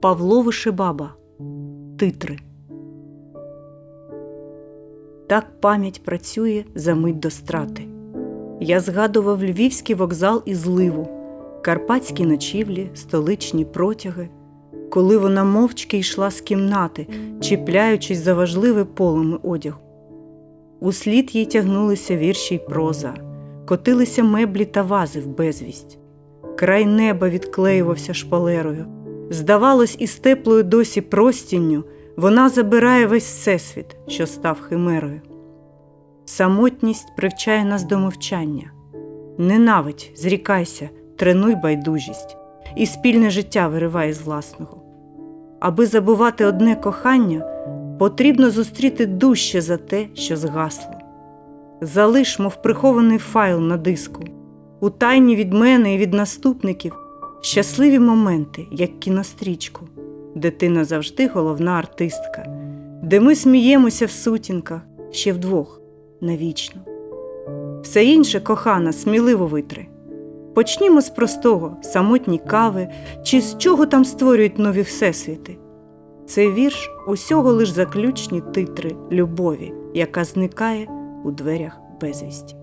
Павло Вишибаба Титри. Так пам'ять працює за мить до страти. Я згадував львівський вокзал і зливу, карпатські ночівлі, столичні протяги, коли вона мовчки йшла з кімнати, чіпляючись за важливе полами одягу. Услід їй тягнулися вірші й проза, котилися меблі та вази в безвість. Край неба відклеювався шпалерою. Здавалось, із теплою досі простінню вона забирає весь всесвіт, що став химерою. Самотність привчає нас до мовчання. Ненавидь, зрікайся, тренуй байдужість, і спільне життя виривай з власного. Аби забувати одне кохання, потрібно зустріти дужче за те, що згасло. Залиш, мов прихований файл на диску, у тайні від мене і від наступників щасливі моменти, як кінострічку, де ти назавжди головна артистка, де ми сміємося в сутінках ще вдвох навічно. Все інше, кохана, сміливо витри. Почнімо з простого, самотні кави, чи з чого там створюють нові всесвіти. Це вірш усього лиш заключні титри любові, яка зникає у дверях безвісті.